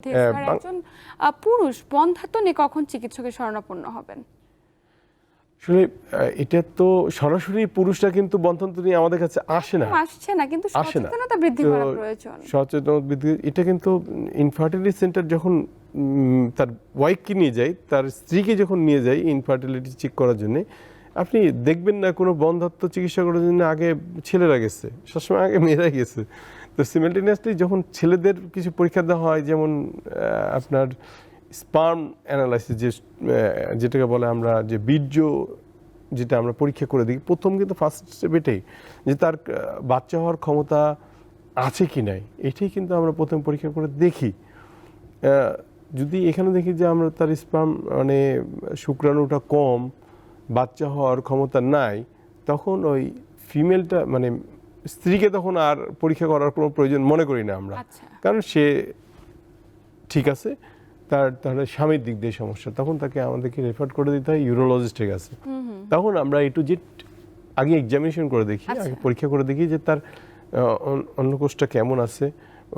একজন পুরুষ বন্ধাত্ম নিয়ে কখন চিকিৎসকের শরণাপন্ন হবেন? আসলে এটা তো সরাসরি পুরুষরা কিন্তু বন্ধনত্ব নিয়ে আমাদের কাছে আসে না। আসছে না কিন্তু। সচেতনতা বৃদ্ধি করা প্রয়োজন। সচেতন বৃদ্ধি এটা কিন্তু ইনফার্টিলিটি সেন্টার যখন তার ওয়াইফকে নিয়ে যায় তার স্ত্রীকে যখন নিয়ে যায় ইনফার্টিলিটি চেক করার জন্য আপনি দেখবেন না কোনো বন্ধাত্ম চিকিৎসা করার জন্য আগে ছেলেরা গেছে। সবসময় আগে মেয়েরা গেছে। তো সিমেন্টেনিয়াসলি যখন ছেলেদের কিছু পরীক্ষা দেওয়া হয়, যেমন আপনার স্পার্ম অ্যানালাইসিস যে যেটাকে বলে আমরা যে বীর্য যেটা আমরা পরীক্ষা করে দিই প্রথম কিন্তু ফার্স্ট স্টেপ এটাই যে তার বাচ্চা হওয়ার ক্ষমতা আছে কি নাই, এটাই কিন্তু আমরা প্রথম পরীক্ষা করে দেখি। যদি এখানে দেখি যে আমরা তার স্পার্ম মানে শুক্রাণুটা কম বাচ্চা হওয়ার ক্ষমতা নাই তখন ওই ফিমেলটা মানে স্ত্রীকে তখন আর পরীক্ষা করার কোনো প্রয়োজন মনে করি না আমরা। আচ্ছা। কারণ সে ঠিক আছে তার তাহলে স্বামীর দিক দিয়ে সমস্যা। তখন তাকে আমাদেরকে রেফার করে দিতে হয় ইউরোলজিস্টের কাছে তখন আমরা একটু যে আগে এক্সামিনেশন করে দেখি আচ্ছা। আগে পরীক্ষা করে দেখি যে তার অন্নকোষটা কেমন আছে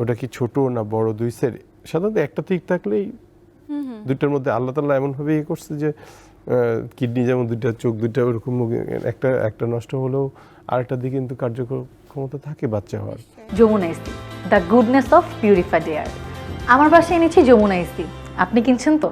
ওটা কি ছোট না বড় দুই সাইড সাধারণত একটা ঠিক থাকলেই দুইটার মধ্যে আল্লাহ তাল্লাহ এমনভাবে ইয়ে করছে যে কিডনি যেমন দুইটা চোখ দুইটা ওরকম একটা একটা নষ্ট হলেও আরেকটা দিকে কিন্তু কার্যকর ক্ষমতা থাকে বাচ্চা হওয়ার। Jamuna ইস্তি the goodness of purified air আমার বাসায় এনেছি যমুনা ইস্তি আপনি কিনছেন তো?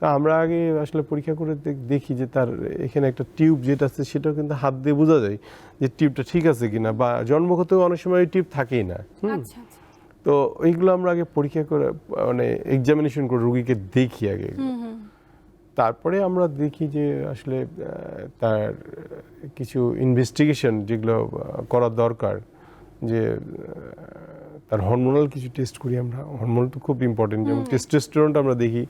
তা আমরা আগে আসলে পরীক্ষা করে দেখ- দেখি যে তার এখানে একটা টিউব যেটা আছে সেটাও কিন্তু হাত দিয়ে বোঝা যায় যে টিউবটা ঠিক আছে কিনা বা জন্মগতও অনেক সময় টিউব থাকেই না হুম? আচ্ছা আচ্ছা। তো ওইগুলো আমরা আগে পরীক্ষা করে মানে এক্সামিনেশন করে রুগীকে দেখি আগে। তারপরে আমরা দেখি যে আসলে তার কিছু ইনভেস্টিগেশন যেগুলো আহ, করা দরকার যে তার হরমোনাল কিছু টেস্ট করি আমরা। হরমোন তো খুব ইম্পর্টেন্ট যেমন টেস্টোস্টেরনটা আমরা দেখি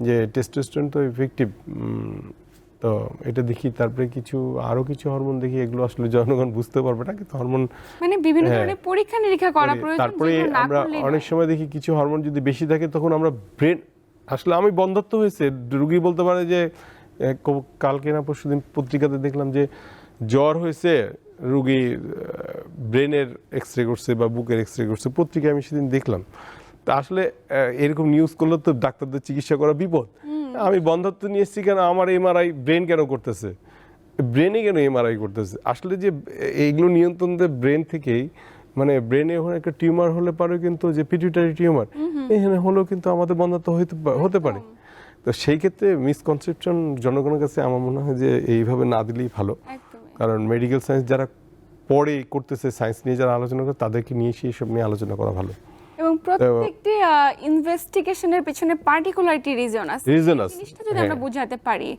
যে টেস্টোস্টেরন তো ইফেক্টিভ তো এটা দেখি তারপরে কিছু আরও কিছু হরমোন দেখি এগুলো আসলে জনগণ বুঝতে পারবে না কিন্তু হরমোন মানে বিভিন্ন হ্যাঁ। ধরনের পরীক্ষা নিরীক্ষা করা প্রয়োজন তারপরে আমরা অনেক সময় দেখি কিছু হরমোন যদি বেশি থাকে তখন আমরা ব্রেন আসলে আমি বন্ধত্ব হয়েছে। রুগী বলতে পারে যে কালকে না পরশু দিন পত্রিকাতে দেখলাম যে জ্বর হয়েছে রুগী ব্রেনের এক্স রে করছে বা বুকের এক্স রে করছে পত্রিকায় আমি সেদিন দেখলাম। তা আসলে এরকম নিউজ করলে তো ডাক্তারদের চিকিৎসা করা বিপদ। আমি বন্ধত্ব নিয়ে এসেছি কেন? আমার এমআরআই ব্রেন কেন করতেছে? ব্রেনে কেন এমআরআই করতেছে? আসলে যে এইগুলো নিয়ন্ত্রণ ব্রেন থেকেই মানে ব্রেনে ওখানে একটা টিউমার হলে পারে কিন্তু যে পিটিউটারি টিউমার এখানে হলেও কিন্তু আমাদের বন্ধাত্ম হইতে হতে পারে। তো সেই ক্ষেত্রে মিসকনসেপশন জনগণের কাছে আমার মনে হয় যে এইভাবে না দিলেই ভালো। কারণ মেডিকেল সায়েন্স যারা পড়ে করতেছে সায়েন্স নিয়ে যারা আলোচনা করে তাদেরকে নিয়ে এসে এসব নিয়ে আলোচনা করা ভালো। প্রত্যেকটি ইনভেস্টিগেশনের পেছনে পার্টিকুলারিটি রিজন আছে। রিজন আছে, জিনিসটা যদি আমরা হ্যাঁ। বোঝাতে পারি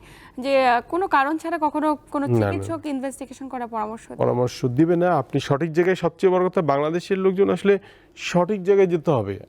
যে কোনো কারণ ছাড়া কখনো কোনো। চিকিৎসক ইনভেস্টিগেশন করার পরামর্শ পরামর্শ দিবে না। আপনি সঠিক জায়গায় সবচেয়ে বড় কথা বাংলাদেশের লোকজন আসলে সঠিক জায়গায় যেতে হবে।